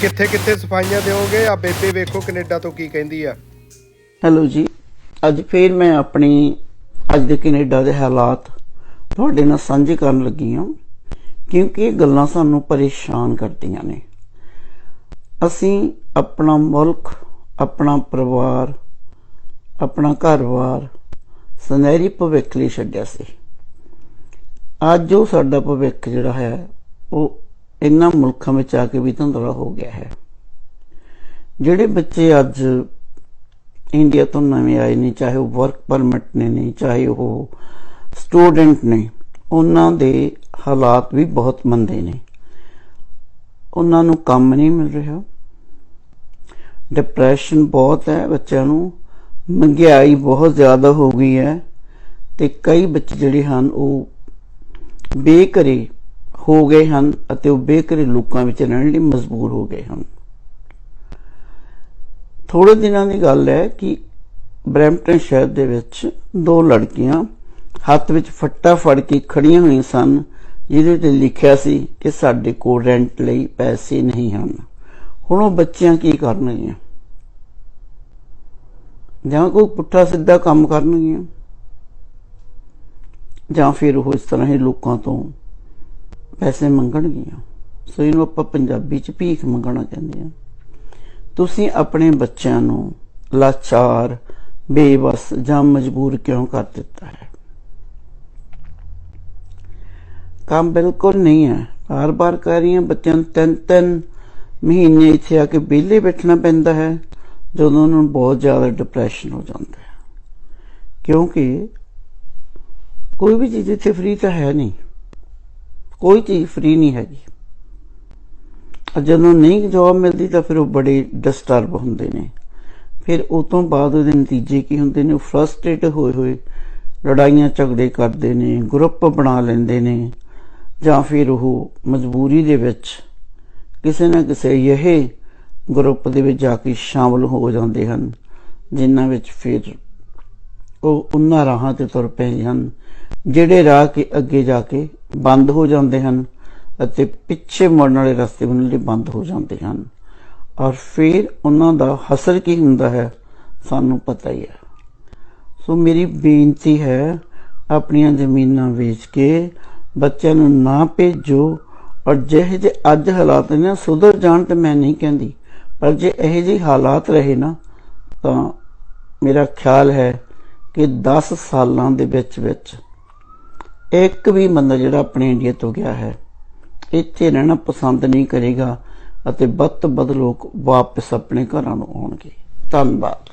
ਕਿੱਥੇ ਕਿੱਥੇ ਸਫਾਈਆਂ ਦਿਓਗੇ? ਆ ਬੇਬੇ ਵੇਖੋ ਕੈਨੇਡਾ ਤੋਂ ਕੀ ਕਹਿੰਦੀ ਆ। ਹੈਲੋ ਜੀ, ਅੱਜ ਫੇਰ ਮੈਂ ਆਪਣੀ, ਅੱਜ ਦੇ ਕੈਨੇਡਾ ਦੇ ਹਾਲਾਤ ਤੁਹਾਡੇ ਨਾਲ ਸਾਂਝੇ ਕਰਨ ਲੱਗੀ ਹਾਂ, ਕਿਉਂਕਿ ਇਹ ਗੱਲਾਂ ਸਾਨੂੰ ਪਰੇਸ਼ਾਨ ਕਰਦੀਆਂ ਨੇ। ਅਸੀਂ ਆਪਣਾ ਮੁਲਕ, ਆਪਣਾ ਪਰਿਵਾਰ, ਆਪਣਾ ਘਰ-ਬਾਰ ਸੁਨਹਿਰੀ ਭਵਿੱਖ ਲਈ ਛੱਡਿਆ ਸੀ। ਅੱਜ ਉਹ ਸਾਡਾ ਭਵਿੱਖ ਜਿਹੜਾ ਹੈ, ਉਹ ਇਨ੍ਹਾਂ ਮੁਲਕਾਂ ਵਿੱਚ ਆ ਕੇ ਵੀ ਧੁੰਦਲਾ ਹੋ ਗਿਆ ਹੈ। ਜਿਹੜੇ ਬੱਚੇ ਅੱਜ ਇੰਡੀਆ ਤੋਂ ਨਵੇਂ ਆਏ ਨੇ, ਚਾਹੇ ਉਹ ਵਰਕ ਪਰਮਿਟ ਨੇ ਨੇ ਚਾਹੇ ਉਹ ਸਟੂਡੈਂਟ ਨੇ, ਉਹਨਾਂ ਦੇ ਹਾਲਾਤ ਵੀ ਬਹੁਤ ਮੰਦੇ ਨੇ। ਉਹਨਾਂ ਨੂੰ ਕੰਮ ਨਹੀਂ ਮਿਲ ਰਿਹਾ। ਡਿਪਰੈਸ਼ਨ ਬਹੁਤ ਹੈ ਬੱਚਿਆਂ ਨੂੰ। ਮਹਿੰਗਾਈ ਬਹੁਤ ਜ਼ਿਆਦਾ ਹੋ ਗਈ ਹੈ ਤੇ ਕਈ ਬੱਚੇ ਜਿਹੜੇ ਹਨ, ਉਹ ਬੇਘਰੇ ਹੋ ਗਏ ਹਨ ਅਤੇ ਉਹ ਬੇਘਰੇ ਲੋਕਾਂ ਵਿੱਚ ਰਹਿਣ ਲਈ ਮਜਬੂਰ ਹੋ ਗਏ ਹਨ। ਥੋੜੇ ਦਿਨਾਂ ਦੀ ਗੱਲ ਹੈ ਕਿ ਬਰੈਂਪਟਨ ਸ਼ਹਿਰ ਦੇ ਵਿੱਚ ਦੋ ਲੜਕੀਆਂ ਹੱਥ ਵਿੱਚ ਫੱਟਾ ਫੜ ਕੇ ਖੜੀਆਂ ਹੋਈਆਂ ਸਨ, ਜਿਹਦੇ ਤੇ ਲਿਖਿਆ ਸੀ ਕਿ ਸਾਡੇ ਕੋਲ ਰੈਂਟ ਲਈ ਪੈਸੇ ਨਹੀਂ ਹਨ। ਹੁਣ ਉਹ ਬੱਚਿਆਂ ਕੀ ਕਰਨਗੀਆਂ? ਜਾਂ ਕੋਈ ਪੁੱਠਾ ਸਿੱਧਾ ਕੰਮ ਕਰਨਗੀਆਂ? ਜਾਂ ਫਿਰ ਉਹ ਇਸ ਤਰ੍ਹਾਂ ਹੀ ਲੋਕਾਂ ਤੋਂ ਪੈਸੇ ਮੰਗਣਗੀਆਂ। ਸੋ ਇਹਨੂੰ ਆਪਾਂ ਪੰਜਾਬੀ ਚ ਭੀਖ ਮੰਗਣਾ ਕਹਿੰਦੇ ਆ। ਤੁਸੀਂ ਆਪਣੇ ਬੱਚਿਆਂ ਨੂੰ ਲਾਚਾਰ, ਬੇਵਸ ਜਾਂ ਮਜਬੂਰ ਕਿਉਂ ਕਰ ਦਿੱਤਾ ਹੈ? ਕੰਮ ਬਿਲਕੁਲ ਨਹੀਂ ਹੈ। ਬਾਰ-ਬਾਰ ਕਰ ਰਹੀਆਂ ਬੱਚਿਆਂ ਨੂੰ ਤਿੰਨ ਤਿੰਨ ਮਹੀਨੇ ਇੱਥੇ ਆ ਕੇ ਵਿਹਲੇ ਬੈਠਣਾ ਪੈਂਦਾ ਹੈ, ਜਦੋਂ ਉਹਨਾਂ ਨੂੰ ਬਹੁਤ ਜ਼ਿਆਦਾ ਡਿਪਰੈਸ਼ਨ ਹੋ ਜਾਂਦਾ ਹੈ। ਕਿਉਂਕਿ ਕੋਈ ਵੀ ਚੀਜ਼ ਇੱਥੇ ਫ੍ਰੀ ਤਾਂ ਹੈ ਨਹੀਂ। ਕੋਈ ਚੀਜ਼ ਫ੍ਰੀ ਨਹੀਂ ਹੈਗੀ। ਜਦੋਂ ਨਹੀਂ ਜੌਬ ਮਿਲਦੀ ਤਾਂ ਫਿਰ ਉਹ ਬੜੇ ਡਿਸਟਰਬ ਹੁੰਦੇ ਨੇ। ਫਿਰ ਉਸ ਤੋਂ ਬਾਅਦ ਉਹਦੇ ਨਤੀਜੇ ਕੀ ਹੁੰਦੇ ਨੇ? ਉਹ ਫਰਸਟ੍ਰੇਟ ਹੋਏ ਹੋਏ ਲੜਾਈਆਂ ਝਗੜੇ ਕਰਦੇ ਨੇ ਗਰੁੱਪ ਬਣਾ ਲੈਂਦੇ ਨੇ ਜਾਂ ਫਿਰ ਉਹ ਮਜਬੂਰੀ ਦੇ ਵਿੱਚ ਕਿਸੇ ਨਾ ਕਿਸੇ ਇਹ ਗਰੁੱਪ ਦੇ ਵਿੱਚ ਜਾ ਕੇ ਸ਼ਾਮਲ ਹੋ ਜਾਂਦੇ ਹਨ, ਜਿਨ੍ਹਾਂ ਵਿੱਚ ਫਿਰ ਉਹ ਉਹਨਾਂ ਰਾਹਾਂ ਤੇ ਤੁਰ ਪੈਂਦੇ ਹਨ, ਜਿਹੜੇ ਰਾਹ ਕੇ ਅੱਗੇ ਜਾ ਕੇ ਬੰਦ ਹੋ ਜਾਂਦੇ ਹਨ ਅਤੇ ਪਿੱਛੇ ਮੁੜਨ ਵਾਲੇ ਰਸਤੇ ਉਹਨਾਂ ਲਈ ਬੰਦ ਹੋ ਜਾਂਦੇ ਹਨ। ਔਰ ਫਿਰ ਉਹਨਾਂ ਦਾ ਹਸਰ ਕੀ ਹੁੰਦਾ ਹੈ, ਸਾਨੂੰ ਪਤਾ ਹੀ ਹੈ। ਸੋ ਮੇਰੀ ਬੇਨਤੀ ਹੈ, ਆਪਣੀਆਂ ਜ਼ਮੀਨਾਂ ਵੇਚ ਕੇ ਬੱਚਿਆਂ ਨੂੰ ਨਾ ਭੇਜੋ ਔਰ ਜਿਹੇ ਜੇ ਅੱਜ ਹਾਲਾਤ ਨੇ ਸੁਧਰ ਜਾਣ ਤੇ ਮੈਂ ਨਹੀਂ ਕਹਿੰਦੀ, ਪਰ ਜੇ ਇਹ ਜਿਹੇ ਹਾਲਾਤ ਰਹੇ ਨਾ, ਤਾਂ ਮੇਰਾ ਖਿਆਲ ਹੈ ਕਿ 10 ਸਾਲਾਂ ਦੇ ਵਿੱਚ ਵਿੱਚ ਇੱਕ ਵੀ ਬੰਦਾ ਜਿਹੜਾ ਆਪਣੇ ਇੰਡੀਆ ਤੋਂ ਗਿਆ ਹੈ ਇੱਥੇ ਰਹਿਣਾ ਪਸੰਦ ਨਹੀਂ ਕਰੇਗਾ ਅਤੇ ਵੱਧ ਤੋਂ ਵੱਧ ਲੋਕ ਵਾਪਸ ਆਪਣੇ ਘਰਾਂ ਨੂੰ ਆਉਣਗੇ। ਧੰਨਵਾਦ।